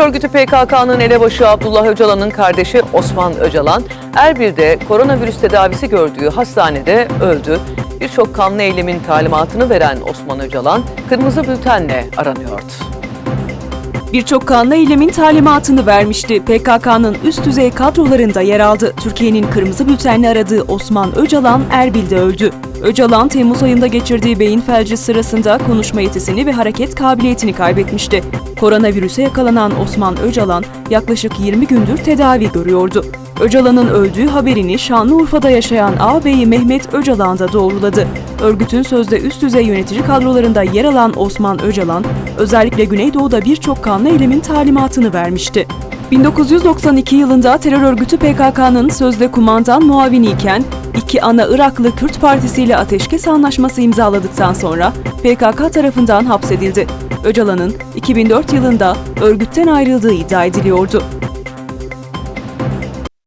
örgütü PKK'nın elebaşı Abdullah Öcalan'ın kardeşi Osman Öcalan, Erbil'de koronavirüs tedavisi gördüğü hastanede öldü. Birçok kanlı eylemin talimatını veren Osman Öcalan, kırmızı bültenle aranıyordu. Birçok kanlı eylemin talimatını vermişti. PKK'nın üst düzey kadrolarında yer aldı. Türkiye'nin kırmızı bültenle aradığı Osman Öcalan Erbil'de öldü. Öcalan Temmuz ayında geçirdiği beyin felci sırasında konuşma yetisini ve hareket kabiliyetini kaybetmişti. Koronavirüse yakalanan Osman Öcalan yaklaşık 20 gündür tedavi görüyordu. Öcalan'ın öldüğü haberini Şanlıurfa'da yaşayan ağabeyi Mehmet Öcalan da doğruladı. Örgütün sözde üst düzey yönetici kadrolarında yer alan Osman Öcalan, özellikle Güneydoğu'da birçok kanlı eylemin talimatını vermişti. 1992 yılında terör örgütü PKK'nın sözde kumandan muavini iken iki ana Iraklı Kürt Partisi ile ateşkes anlaşması imzaladıktan sonra PKK tarafından hapsedildi. Öcalan'ın 2004 yılında örgütten ayrıldığı iddia ediliyordu.